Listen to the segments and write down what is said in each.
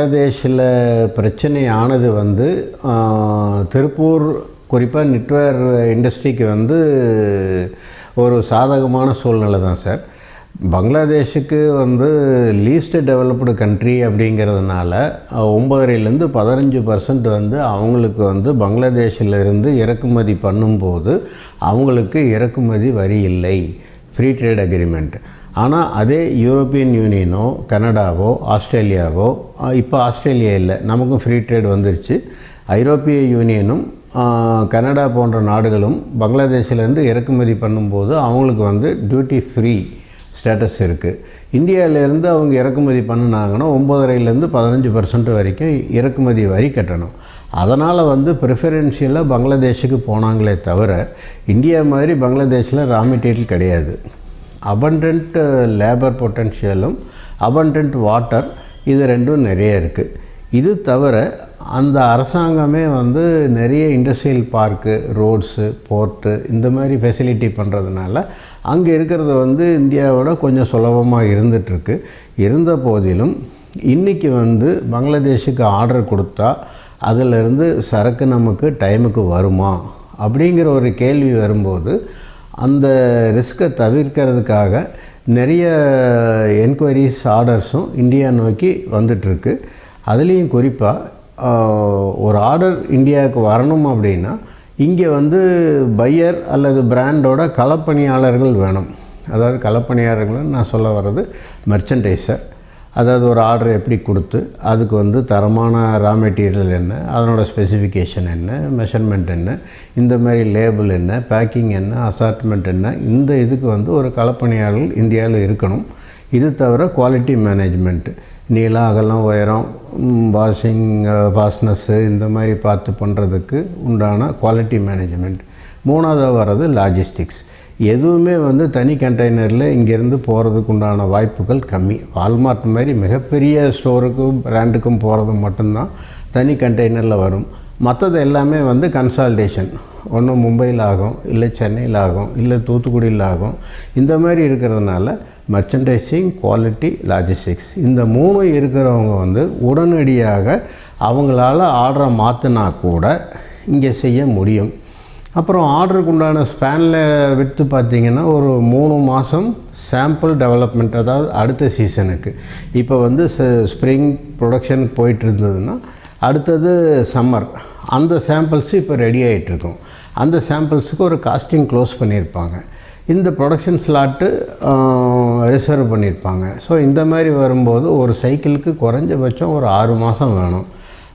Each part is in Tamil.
பங்களாதேஷில் பிரச்சனை ஆனது வந்து திருப்பூர் குறிப்பாக நெட்வேர் இண்டஸ்ட்ரிக்கு வந்து ஒரு சாதகமான சூழ்நிலை தான் சார். பங்களாதேஷுக்கு வந்து லீஸ்ட் டெவலப்டு கண்ட்ரி அப்படிங்கிறதுனால அஹ், பதினஞ்சு பர்சன்ட் வந்து அவங்களுக்கு வந்து பங்களாதேஷிலிருந்து இறக்குமதி பண்ணும்போது அவங்களுக்கு இறக்குமதி வரி இல்லை. ஃப்ரீ ட்ரேட் அக்ரிமெண்ட் ஆனால் அதே யூரோப்பியன் யூனியனோ கனடாவோ ஆஸ்திரேலியாவோ இப்போ ஆஸ்திரேலியா இல்லை நமக்கும் ஃப்ரீ ட்ரேட் வந்துருச்சு. ஐரோப்பிய யூனியனும் கனடா போன்ற நாடுகளும் பங்களாதேஷிலேருந்து இறக்குமதி பண்ணும்போது அவங்களுக்கு வந்து டியூட்டி ஃப்ரீ ஸ்டேட்டஸ் இருக்குது இந்தியாவிலேருந்து அவங்க இறக்குமதி பண்ணினாங்கன்னா ஒம்பதரைலேருந்து பதினஞ்சு பர்சன்ட் வரைக்கும் இறக்குமதி வரி கட்டணும். அதனால் வந்து ப்ரிஃபரன்ஷியலாக பங்களாதேஷுக்கு போனாங்களே தவிர இந்தியா மாதிரி பங்களாதேஷில் ரா மெட்டீரியல் கிடையாது. Abundant லேபர் பொட்டன்ஷியலும் அபண்டன்ட் வாட்டர் இது ரெண்டும் நிறைய இருக்குது இது தவிர அந்த அரசாங்கமே வந்து நிறைய இண்டஸ்ட்ரியல் பார்க்கு ரோட்ஸு போர்ட்டு இந்த மாதிரி ஃபெசிலிட்டி பண்ணுறதுனால அங்கே இருக்கிறது வந்து இந்தியாவோட கொஞ்சம் சுலபமாக இருந்துகிட்ருக்கு இருந்த போதிலும் இன்றைக்கி வந்து பங்களாதேஷுக்கு ஆர்டர் கொடுத்தா அதிலிருந்து சரக்கு நமக்கு டைமுக்கு வருமா? அப்படிங்கிற ஒரு கேள்வி வரும்போது அந்த ரிஸ்க்கை தவிர்க்கிறதுக்காக நிறைய என்கொயரிஸ் ஆர்டர்ஸும் இந்தியா நோக்கி வந்துட்டுருக்கு. அதுலேயும் குறிப்பாக ஒரு ஆர்டர் இந்தியாவுக்கு வரணும் அப்படின்னா இங்கே வந்து பையர் அல்லது பிராண்டோட களப்பணியாளர்கள் வேணும். அதாவது களப்பணியாளர்கள்னு நான் சொல்ல வர்றது மெர்ச்சன்டைசர் அதாவது ஒரு ஆர்டர் எப்படி கொடுத்து அதுக்கு வந்து தரமான ரா மெட்டீரியல் என்ன அதனோட ஸ்பெசிஃபிகேஷன் என்ன மெஷர்மெண்ட் என்ன இந்த மாதிரி லேபிள் என்ன பேக்கிங் என்ன அசார்ட்மெண்ட் என்ன இந்த இதுக்கு வந்து ஒரு களப்பணியாளர்கள் இந்தியாவில் இருக்கணும். இது தவிர குவாலிட்டி மேனேஜ்மெண்ட்டு நீளம் அகலம் உயரம் வாஷிங் ஃபாஸ்ட்னஸ்ஸு இந்த மாதிரி பார்த்து பண்ணுறதுக்கு உண்டான குவாலிட்டி மேனேஜ்மெண்ட் மூணாவதாக வர்றது லாஜிஸ்டிக்ஸ் எதுவுமே வந்து தனி கண்டெய்னரில் இங்கேருந்து போகிறதுக்கு உண்டான வாய்ப்புகள் கம்மி. வால்மார்ட் மாதிரி மிகப்பெரிய ஸ்டோருக்கும் பிராண்டுக்கும் போகிறது மட்டும்தான் தனி கண்டெய்னரில் வரும். மற்றது எல்லாமே வந்து கன்சால்டேஷன் ஒன்று மும்பையில் ஆகும் இல்லை சென்னையில் ஆகும் இல்லை தூத்துக்குடியில் ஆகும். இந்த மாதிரி இருக்கிறதுனால மர்ச்சன்டைசிங் குவாலிட்டி லாஜிஸ்டிக்ஸ் இந்த மூணு இருக்கிறவங்க வந்து உடனடியாக அவங்களால ஆர்டரை மாற்றினா கூட இங்கே செய்ய முடியும். அப்புறம் ஆர்டருக்கு உண்டான ஸ்பேனில் விட்டு பார்த்தீங்கன்னா ஒரு மூணு மாதம் சாம்பிள் டெவலப்மெண்ட் அதாவது அடுத்த சீசனுக்கு இப்போ வந்து ஸ்ப்ரிங் ப்ரொடக்ஷனுக்கு போயிட்டு இருந்ததுன்னா அடுத்தது சம்மர் அந்த சாம்பிள்ஸ் இப்போ ரெடி ஆகிட்டுருக்கும் அந்த சாம்பிள்ஸுக்கு ஒரு காஸ்டிங் க்ளோஸ் பண்ணியிருப்பாங்க. இந்த ப்ரொடக்ஷன் ஸ்லாட்டு ரிசர்வ் பண்ணியிருப்பாங்க. ஸோ இந்த மாதிரி வரும்போது ஒரு சைக்கிளுக்கு குறைஞ்சபட்சம் ஒரு ஆறு மாதம் வேணும்.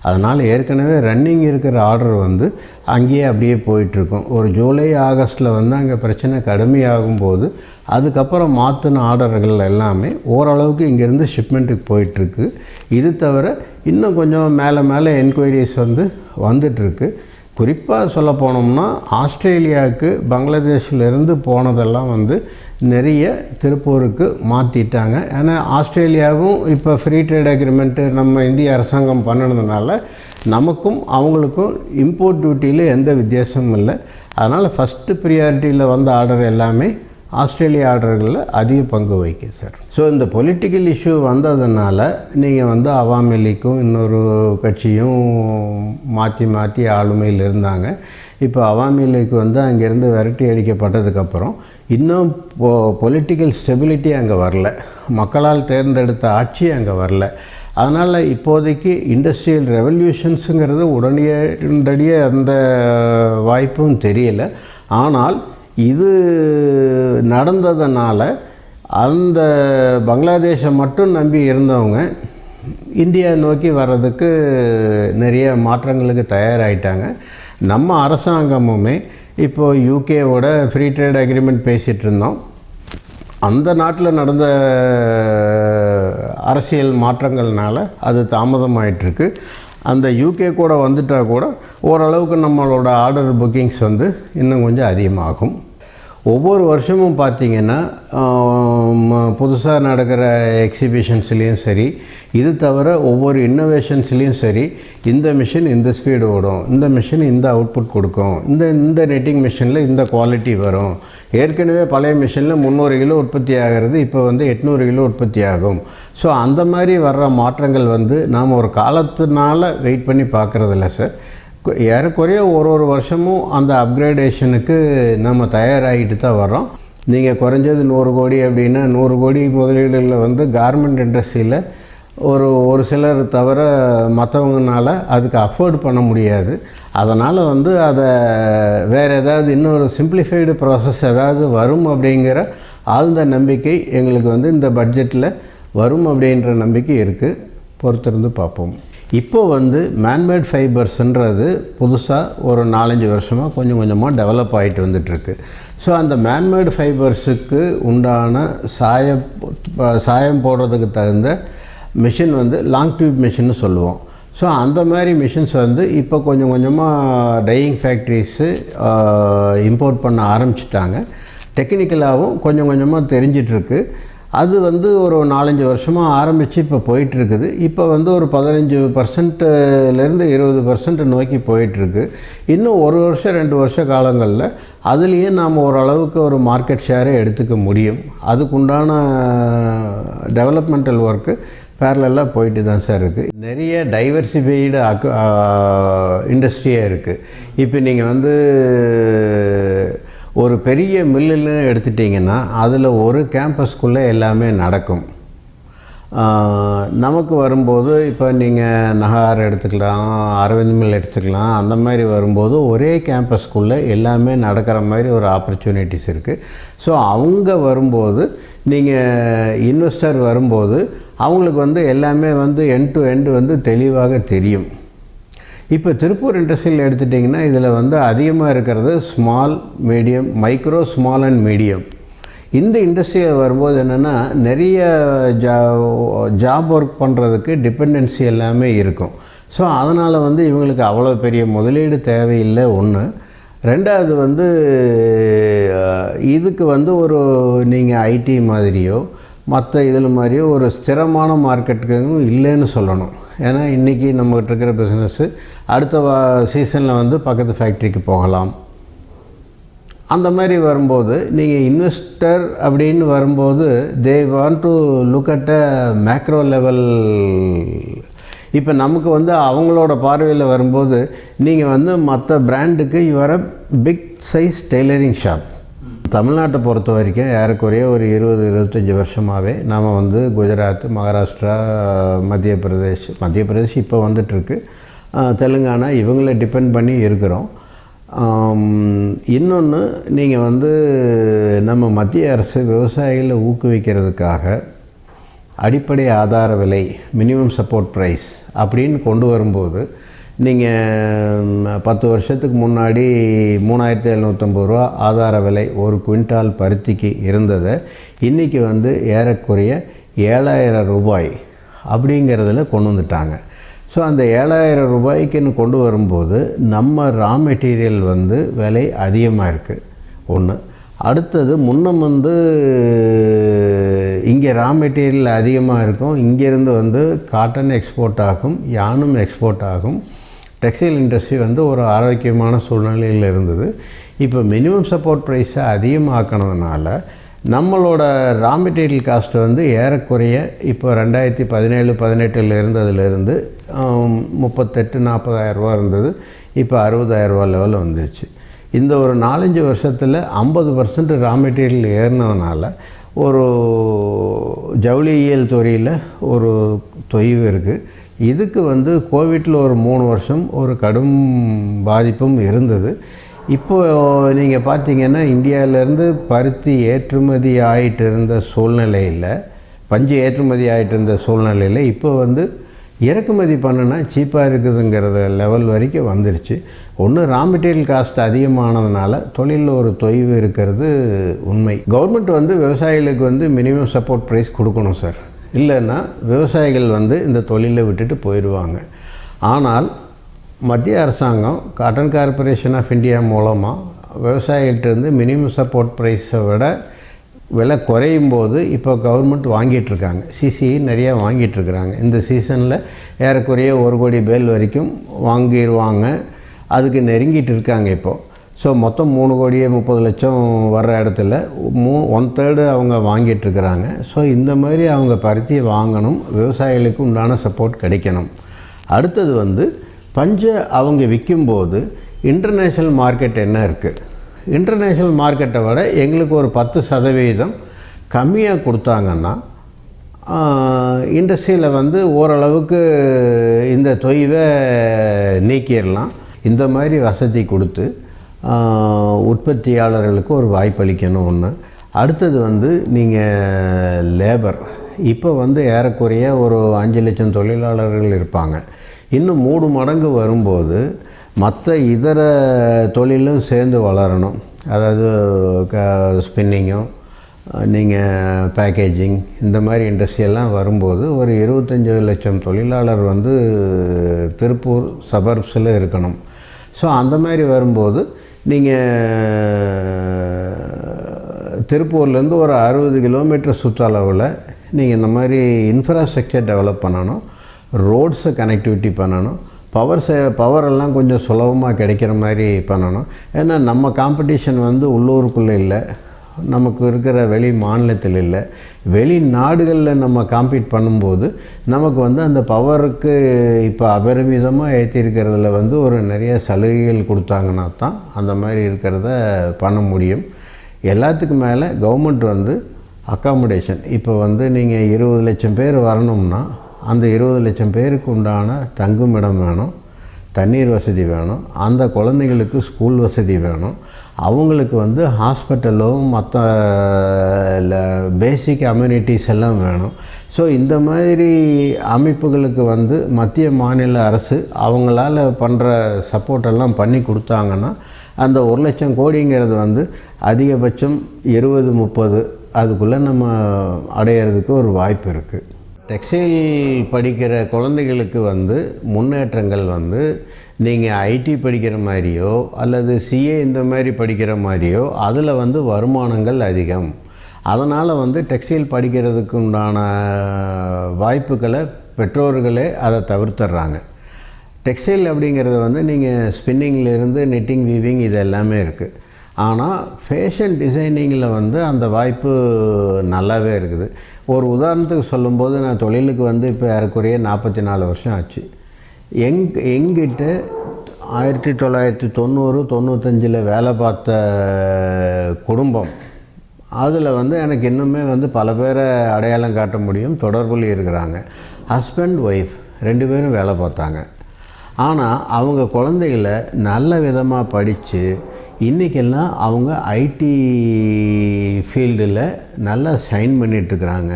அதனால் ஏற்கனவே ரன்னிங் இருக்கிற ஆர்டர் வந்து அங்கேயே அப்படியே போயிட்டுருக்கும். ஒரு ஜூலை ஆகஸ்ட்டில் வந்து அங்கே பிரச்சனை கடுமையாகும் போது அதுக்கப்புறம் மாற்றின ஆர்டர்கள் எல்லாமே ஓரளவுக்கு இங்கேருந்து ஷிப்மெண்ட்டுக்கு போயிட்டுருக்கு. இது தவிர இன்னும் கொஞ்சம் மேலே மேலே என்கொயரிஸ் வந்து வந்துட்டுருக்கு. குறிப்பாக சொல்ல போனோம்னா ஆஸ்திரேலியாவுக்கு பங்களாதேஷிலிருந்து போனதெல்லாம் வந்து நிறைய திருப்பூருக்கு மாற்றிட்டாங்க ஏன்னா ஆஸ்திரேலியாவும் இப்போ ஃப்ரீ ட்ரேட் அக்ரிமெண்ட்டு நம்ம இந்திய அரசாங்கம் பண்ணினதுனால நமக்கும் அவங்களுக்கும் இம்போர்ட் டியூட்டியில் எந்த வித்தியாசமும் இல்லை. அதனால் ஃபஸ்ட்டு ப்ரியாரிட்டியில் வந்த ஆர்டர் எல்லாமே ஆஸ்திரேலியா ஆர்டர்களில் அதிக பங்கு வகிக்கும் சார் ஸோ இந்த பொலிட்டிக்கல் இஷ்யூ வந்ததுனால நீங்கள் வந்து அவாமி லீக்கும் இன்னொரு கட்சியும் மாற்றி மாற்றி ஆளுமையில் இருந்தாங்க. இப்போ அவாமி லீக் வந்து அங்கேருந்து விரட்டி அடிக்கப்பட்டதுக்கப்புறம் இன்னும் பொ பொலிட்டிக்கல் ஸ்டெபிலிட்டி அங்கே வரல. மக்களால் தேர்ந்தெடுத்த ஆட்சி அங்கே வரல. அதனால் இப்போதைக்கு இண்டஸ்ட்ரியல் ரெவல்யூஷன்ஸுங்கிறது உடனே உடனடியே அந்த வாய்ப்பும் தெரியல. ஆனால் இது நடந்ததுனால அந்த பங்களாதேஷை மட்டும் நம்பி இருந்தவங்க இந்தியா நோக்கி வர்றதுக்கு நிறைய மாற்றங்களுக்கு தயாராகிட்டாங்க நம்ம அரசாங்கமுமே இப்போது யூகேவோட ஃப்ரீ ட்ரேட் அக்ரிமெண்ட் பேசிகிட்டு இருந்தோம் அந்த நாட்டில் நடந்த அரசியல் மாற்றங்கள்னால அது தாமதமாயிட்டிருக்கு. அந்த யூகே கூட வந்துட்டால் கூட ஓரளவுக்கு நம்மளோட ஆர்டர் புக்கிங்ஸ் வந்து இன்னும் கொஞ்சம் அதிகமாகும். ஒவ்வொரு வருஷமும் பார்த்திங்கன்னா புதுசாக நடக்கிற எக்ஸிபிஷன்ஸ்லேயும் சரி இது தவிர ஒவ்வொரு இன்னோவேஷன்ஸ்லேயும் சரி இந்த மிஷின் இந்த ஸ்பீடு ஓடும் இந்த மிஷின் இந்த அவுட்புட் கொடுக்கும் இந்த இந்த நெட்டிங் மிஷினில் இந்த குவாலிட்டி வரும். ஏற்கனவே பழைய மிஷினில் முந்நூறு கிலோ உற்பத்தி ஆகிறது இப்போ வந்து எட்நூறு கிலோ உற்பத்தி ஆகும். ஸோ அந்த மாதிரி வர்ற மாற்றங்கள் வந்து நாம் ஒரு காலத்தினால வெயிட் பண்ணி பார்க்குறதில்ல சார் ஏறக்குறைய ஒரு ஒரு வருஷமும் அந்த அப்கிரேடேஷனுக்கு நம்ம தயாராகிட்டு தான் வர்றோம். நீங்கள் குறைஞ்சது நூறு கோடி அப்படின்னா நூறு கோடி முதலீடுகளில் வந்து கார்மெண்ட் இண்டஸ்ட்ரியில் ஒரு ஒரு சிலர் தவிர மற்றவங்கனால அதுக்கு அஃபோர்ட் பண்ண முடியாது. அதனால் வந்து அதை வேறு ஏதாவது இன்னொரு சிம்பிளிஃபைடு ப்ராசஸ் ஏதாவது வரும் அப்படிங்கிற ஆழ்ந்த நம்பிக்கை எங்களுக்கு வந்து இந்த பட்ஜெட்டில் வரும் அப்படின்ற நம்பிக்கை இருக்குது பொறுத்திருந்து பார்ப்போம். இப்போ வந்து மேன்மேட் ஃபைபர்ஸ்ன்றது புதுசாக ஒரு நாலஞ்சு வருஷமாக கொஞ்சம் கொஞ்சமாக டெவலப் ஆகிட்டு வந்துட்டுருக்கு. ஸோ அந்த மேன்மேட் ஃபைபர்ஸுக்கு உண்டான சாயம் சாயம் போடுறதுக்கு தகுந்த மிஷின் வந்து லாங் டியூப் மிஷின்னு சொல்லுவோம். ஸோ அந்த மாதிரி மிஷின்ஸ் வந்து இப்போ கொஞ்சம் கொஞ்சமாக டையிங் ஃபேக்ட்ரிஸு இம்போர்ட் பண்ண ஆரம்பிச்சிட்டாங்க. டெக்னிக்கலாகவும் கொஞ்சம் கொஞ்சமாக தெரிஞ்சிட்ருக்கு அது வந்து ஒரு நாலஞ்சு வருஷமாக ஆரம்பித்து இப்போ போயிட்டுருக்குது. இப்போ வந்து ஒரு பதினஞ்சு பர்சன்ட்லேருந்து இருபது பர்சன்ட் நோக்கி போயிட்டுருக்கு. இன்னும் ஒரு வருஷம் ரெண்டு வருஷ காலங்களில் அதுலேயே நாம் ஓரளவுக்கு ஒரு மார்க்கெட் ஷேரை எடுத்துக்க முடியும். அதுக்குண்டான டெவலப்மெண்டல் ஒர்க்கு பேரலாக போயிட்டு தான் சார் இருக்குது நிறைய டைவர்சிஃபைடு அக்கு இண்டஸ்ட்ரியாக இருக்குது இப்போ நீங்கள் வந்து ஒரு பெரிய மில்லுன்னு எடுத்துட்டிங்கன்னா அதில் ஒரு கேம்பஸ்க்குள்ளே எல்லாமே நடக்கும். நமக்கு வரும்போது இப்போ நீங்கள் நகார் எடுத்துக்கலாம் அரவிந்த் மில் எடுத்துக்கலாம் அந்த மாதிரி வரும்போது ஒரே கேம்பஸ்க்குள்ளே எல்லாமே நடக்கிற மாதிரி ஒரு ஆப்பர்ச்சுனிட்டிஸ் இருக்குது ஸோ அவங்க வரும்போது நீங்கள் இன்வெஸ்டர் வரும்போது அவங்களுக்கு வந்து எல்லாமே வந்து எண்ட் டு எண்ட் வந்து தெளிவாக தெரியும். இப்போ திருப்பூர் இண்டஸ்ட்ரியில் எடுத்துட்டிங்கன்னா இதில் வந்து அதிகமாக இருக்கிறது small medium micro small and medium இந்த இண்டஸ்ட்ரியில் வரும்போது என்னென்னா நிறைய ஜா ஜாப் ஒர்க் பண்ணுறதுக்கு டிபெண்டன்சி எல்லாமே இருக்கும். ஸோ அதனால் வந்து இவங்களுக்கு அவ்வளோ பெரிய முதலீடு தேவையில்லை ஒன்று ரெண்டாவது வந்து இதுக்கு வந்து ஒரு நீங்கள் ஐடி மாதிரியோ மற்ற இதில் மாதிரியோ ஒரு ஸ்திரமான மார்க்கெட்டுக்கும் இல்லைன்னு சொல்லணும். ஏன்னா இன்றைக்கி நம்மகிட்ட இருக்கிற பிஸ்னஸ்ஸு அடுத்த வா சீசனில் வந்து பக்கத்து ஃபேக்ட்ரிக்கு போகலாம். அந்த மாதிரி வரும்போது நீங்கள் இன்வெஸ்டர் அப்படின்னு வரும்போது they want to look at a macro level இப்போ நமக்கு வந்து அவங்களோட பார்வையில் வரும்போது நீங்கள் வந்து மற்ற பிராண்டுக்கு your a big size tailoring shop தமிழ்நாட்டை பொறுத்த வரைக்கும் ஏறக்குறைய ஒரு இருபது இருபத்தஞ்சி வருஷமாகவே நாம் வந்து குஜராத் மகாராஷ்டிரா மத்திய பிரதேஷ் மத்திய பிரதேஷ் இப்போ வந்துட்டுருக்கு. தெலுங்கானா இவங்களை டிபெண்ட் பண்ணி இருக்கிறோம். இன்னொன்று நீங்கள் வந்து நம்ம மத்திய அரசு விவசாயிகளை ஊக்குவிக்கிறதுக்காக அடிப்படை ஆதார விலை மினிமம் சப்போர்ட் ப்ரைஸ் அப்படின்னு கொண்டு வரும்போது நீங்கள் பத்து வருஷத்துக்கு முன்னாடி மூணாயிரத்தி எழுநூற்றம்பது ரூபா ஆதார விலை ஒரு குவிண்டால் பருத்திக்கு இருந்ததை. இன்றைக்கி வந்து ஏறக்குறைய ஏழாயிரம் ரூபாய் அப்படிங்கிறதுல கொண்டு வந்துட்டாங்க. ஸோ அந்த ஏழாயிரம் ரூபாய்க்குன்னு கொண்டு வரும்போது நம்ம ரா மெட்டீரியல் வந்து விலை அதிகமாக இருக்குது ஒன்று அடுத்தது முன்னம் வந்து இங்கே ரா மெட்டீரியல் அதிகமாக இருக்கும். இங்கேருந்து வந்து காட்டன் எக்ஸ்போர்ட் ஆகும் யானும் எக்ஸ்போர்ட் ஆகும். டெக்ஸ்டைல் இண்டஸ்ட்ரி வந்து ஒரு ஆரோக்கியமான சூழ்நிலையில் இருந்தது. இப்போ மினிமம் சப்போர்ட் ப்ரைஸை அதிகமாக்கினதுனால நம்மளோட ரா மெட்டீரியல் காஸ்ட் வந்து ஏறக்குறைய இப்போ ரெண்டாயிரத்தி பதினேழு பதினெட்டில் இருந்ததுலேருந்து முப்பத்தெட்டு முப்பத்தெட்டு நாற்பதாயிரரூவா இருந்தது. இப்போ அறுபதாயிரரூவா லெவலில் வந்துருச்சு. இந்த ஒரு நாலஞ்சு வருஷத்தில் ஐம்பது பர்சன்ட் ரா மெட்டீரியல் ஏறினதுனால ஒரு ஜவுளியியல் துறையில் ஒரு தொய்வு இருக்குது இதுக்கு வந்து கோவிட்டில் ஒரு மூணு வருஷம் ஒரு கடும் பாதிப்பும் இருந்தது. இப்போது நீங்கள் பார்த்தீங்கன்னா இந்தியாவிலேருந்து பருத்தி ஏற்றுமதி ஆகிட்டு இருந்த சூழ்நிலையில் பஞ்சு ஏற்றுமதி ஆகிட்டு இருந்த சூழ்நிலையில் இப்போ வந்து இறக்குமதி பண்ணுனா சீப்பாக இருக்குதுங்கிறத லெவல் வரைக்கும் வந்துருச்சு. ஒன்று ரா மெட்டீரியல் காஸ்ட் அதிகமானதுனால தொழிலில் ஒரு தொய்வு இருக்கிறது உண்மை. கவர்மெண்ட் வந்து விவசாயிகளுக்கு வந்து மினிமம் சப்போர்ட் ப்ரைஸ் கொடுக்கணும் சார் இல்லைன்னா விவசாயிகள் வந்து இந்த தொழிலை விட்டுட்டு போயிடுவாங்க. ஆனால் மத்திய அரசாங்கம் காட்டன் கார்ப்பரேஷன் ஆஃப் இந்தியா மூலமாக விவசாயிகிட்டேருந்து மினிமம் சப்போர்ட் ப்ரைஸை விட விலை குறையும் போது இப்போ கவர்மெண்ட் வாங்கிட்டுருக்காங்க சிசிஐ நிறையா வாங்கிட்டுருக்குறாங்க இந்த சீசனில் ஏறக்குறைய ஒரு கோடி பேல் வரைக்கும் வாங்கிடுவாங்க அதுக்கு நெருங்கிட்டு இருக்காங்க இப்போது ஸோ மொத்தம் மூணு கோடியே முப்பது லட்சம் வர்ற இடத்துல மூ ஒன் தேர்டு அவங்க வாங்கிட்டுருக்குறாங்க ஸோ இந்த மாதிரி அவங்க பருத்தியை வாங்கணும். விவசாயிகளுக்கு உண்டான சப்போர்ட் கிடைக்கணும். அடுத்தது வந்து பஞ்சை அவங்க விற்கும்போது இன்டர்நேஷ்னல் மார்க்கெட் என்ன இருக்குது இன்டர்நேஷ்னல் மார்க்கெட்டை விட எங்களுக்கு ஒரு பத்து சதவீதம் கம்மியாக கொடுத்தாங்கன்னா இண்டஸ்ட்ரியில் வந்து ஓரளவுக்கு இந்த தொய்வை நீக்கிடலாம். இந்த மாதிரி வசதி கொடுத்து உற்பத்தியாளர்களுக்கு ஒரு வாய்ப்பளிக்கணும் ஒன்று அடுத்தது வந்து நீங்கள் லேபர். இப்போ வந்து ஏறக்குறைய ஒரு அஞ்சு லட்சம் தொழிலாளர்கள் இருப்பாங்க. இன்னும் மூணு மடங்கு வரும்போது மற்ற இதர தொழிலும் சேர்ந்து வளரணும். அதாவது க ஸ்பின்னிங்கும் நீங்கள் பேக்கேஜிங் இந்த மாதிரி இண்டஸ்ட்ரியெல்லாம் வரும்போது ஒரு இருபத்தஞ்சி லட்சம் தொழிலாளர் வந்து திருப்பூர் சபர்ப்ஸில் இருக்கணும். ஸோ அந்த மாதிரி வரும்போது நீங்கள் திருப்பூர்லேருந்து ஒரு அறுபது கிலோமீட்டர் சுற்றளவில் நீங்கள் இந்த மாதிரி இன்ஃப்ராஸ்ட்ரக்சர் டெவலப் பண்ணணும் ரோட்ஸை கனெக்டிவிட்டி பண்ணணும் பவர் சே பவரெல்லாம் கொஞ்சம் சுலபமாக கிடைக்கிற மாதிரி பண்ணணும். ஏன்னா நம்ம காம்படிஷன் வந்து உள்ளூருக்குள்ளே இல்லை. நமக்கு இருக்கிற வெளி மாநிலத்தில் இல்லை. வெளி நாடுகளில் நம்ம காம்பீட் பண்ணும்போது நமக்கு வந்து அந்த பவருக்கு இப்போ அபரிமிதமாக ஏற்றிருக்கிறதுல வந்து ஒரு நிறைய சலுகைகள் கொடுத்தாங்கன்னா தான் அந்த மாதிரி இருக்கிறத பண்ண முடியும். எல்லாத்துக்கும் மேலே கவர்மெண்ட் வந்து அக்காமடேஷன் இப்போ வந்து நீங்கள் இருபது லட்சம் பேர் வரணும்னா அந்த இருபது லட்சம் பேருக்கு உண்டான தங்குமிடம் வேணும் தண்ணீர் வசதி வேணும் அந்த குழந்தைங்களுக்கு ஸ்கூல் வசதி வேணும் அவங்களுக்கு வந்து ஹாஸ்பிட்டலும் மற்ற பேசிக் அம்யூனிட்டிஸ் எல்லாம் வேணும். ஸோ இந்த மாதிரி அமைப்புகளுக்கு வந்து மத்திய மாநில அரசு அவங்களால பண்ணுற சப்போர்ட்டெல்லாம் பண்ணி கொடுத்தாங்கன்னா அந்த ஒரு லட்சம் கோடிங்கிறது வந்து அதிகபட்சம் இருபது முப்பது அதுக்குள்ளே நம்ம அடையிறதுக்கு ஒரு வாய்ப்பு இருக்குது டெக்ஸ்டைல் படிக்கிற குழந்தைகளுக்கு வந்து முன்னேற்றங்கள் வந்து நீங்கள் ஐடி படிக்கிற மாதிரியோ அல்லது சிஏ இந்த மாதிரி படிக்கிற மாதிரியோ அதில் வந்து வருமானங்கள் அதிகம். அதனால் வந்து டெக்ஸ்டைல் படிக்கிறதுக்கு உண்டான வாய்ப்புகளை பெற்றோர்களே அதை தவிர்த்துடுறாங்க. டெக்ஸ்டைல் அப்படிங்கிறது வந்து நீங்கள் ஸ்பின்னிங்லேருந்து நெட்டிங் வீவிங் இது எல்லாமே இருக்குது ஆனால் ஃபேஷன் டிசைனிங்கில் வந்து அந்த வாய்ப்பு நல்லாவே இருக்குது. ஒரு உதாரணத்துக்கு சொல்லும்போது நான் தொழிலுக்கு வந்து இப்போ ஏறக்குறைய நாற்பத்தி நாலு வருஷம் ஆச்சு. எங் எங்கிட்ட ஆயிரத்தி தொள்ளாயிரத்தி தொண்ணூறு தொண்ணூத்தஞ்சில் வேலை பார்த்த குடும்பம். அதில் வந்து எனக்கு இன்னுமே வந்து பல பேரை அடையாளம் காட்ட முடியும். தொடர்பில் இருக்கிறாங்க. ஹஸ்பண்ட் ஒய்ஃப் ரெண்டு பேரும் வேலை பார்த்தாங்க. ஆனால் அவங்க குழந்தைகளை நல்ல விதமாக படித்து இன்றைக்கெல்லாம் அவங்க ஐடி ஃபீல்டில் நல்லா ஷைன் பண்ணிகிட்ருக்குறாங்க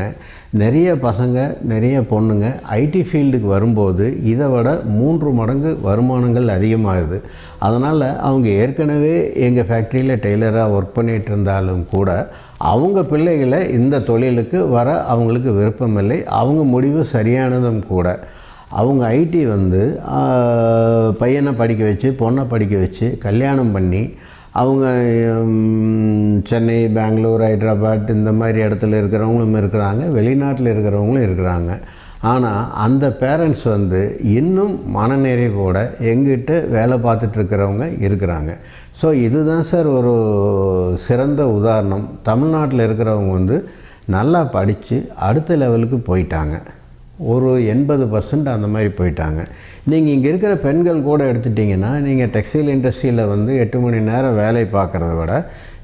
நிறைய பசங்க நிறைய பொண்ணுங்க ஐடி ஃபீல்டுக்கு வரும்போது இதை விட மூன்று மடங்கு வருமானங்கள் அதிகமாகுது. அதனால் அவங்க ஏற்கனவே எங்கள் ஃபேக்ட்ரியில் டெய்லராக ஒர்க் பண்ணிகிட்டு இருந்தாலும் கூட அவங்க பிள்ளைகளை இந்த தொழிலுக்கு வர அவங்களுக்கு விருப்பமில்லை. அவங்க முடிவு சரியானதும் கூட. அவங்க ஐடி வந்து பையனை படிக்க வச்சு பொண்ணை படிக்க வச்சு கல்யாணம் பண்ணி அவங்க சென்னை பெங்களூர் ஹைதராபாத் இந்த மாதிரி இடத்துல இருக்கிறவங்களும் இருக்கிறாங்க வெளிநாட்டில் இருக்கிறவங்களும் இருக்கிறாங்க. ஆனால் அந்த பேரண்ட்ஸ் வந்து இன்னும் மனநிறைவோட எங்கிட்ட வேலை பார்த்துட்ருக்கிறவங்க இருக்கிறாங்க. ஸோ இதுதான் சார் ஒரு சிறந்த உதாரணம். தமிழ்நாட்டில் இருக்கிறவங்க வந்து நல்லா படித்து அடுத்த லெவலுக்கு போயிட்டாங்க. ஒரு எண்பது பர்சன்ட் அந்த மாதிரி போயிட்டாங்க. நீங்கள் இங்கே இருக்கிற பெண்கள் கூட எடுத்துட்டிங்கன்னா நீங்கள் டெக்ஸ்டைல் இண்டஸ்ட்ரியில் வந்து எட்டு மணி நேரம் வேலை பார்க்குறத விட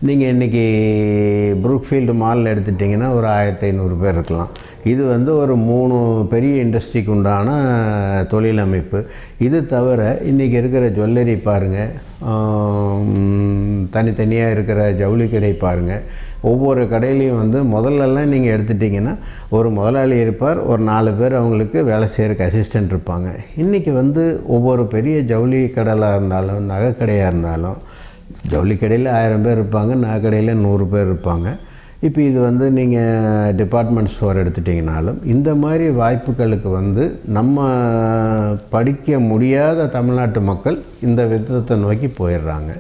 நீங்கள் இன்றைக்கி ப்ரூக்ஃபீல்டு மாலில் எடுத்துட்டிங்கன்னா ஒரு ஆயிரத்தி ஐநூறு பேர் இருக்கலாம். இது வந்து ஒரு மூணு பெரிய இண்டஸ்ட்ரிக்கு உண்டான தொழில் அமைப்பு இது தவிர இன்றைக்கி இருக்கிற ஜுவல்லரி பாருங்கள் தனித்தனியாக இருக்கிற ஜவுளி கடை பாருங்கள் ஒவ்வொரு கடையிலையும் வந்து முதல்லலாம் நீங்கள் எடுத்துட்டிங்கன்னா ஒரு முதலாளி இருப்பார் ஒரு நாலு பேர் அவங்களுக்கு வேலை செய்கிறதுக்கு அசிஸ்டண்ட் இருப்பாங்க. இன்றைக்கி வந்து ஒவ்வொரு பெரிய ஜவுளி கடைலாக இருந்தாலும் நகை கடையாக இருந்தாலும் ஜவுளி கடையில் ஆயிரம் பேர் இருப்பாங்க நகை கடையில் நூறு பேர் இருப்பாங்க. இப்போ இது வந்து நீங்கள் டிபார்ட்மெண்ட் ஸ்டோர் எடுத்துட்டிங்கனாலும் இந்த மாதிரி வாய்ப்புகளுக்கு வந்து நம்ம படிக்க முடியாத தமிழ்நாட்டு மக்கள் இந்த விதத்தை நோக்கி போயிடுறாங்க.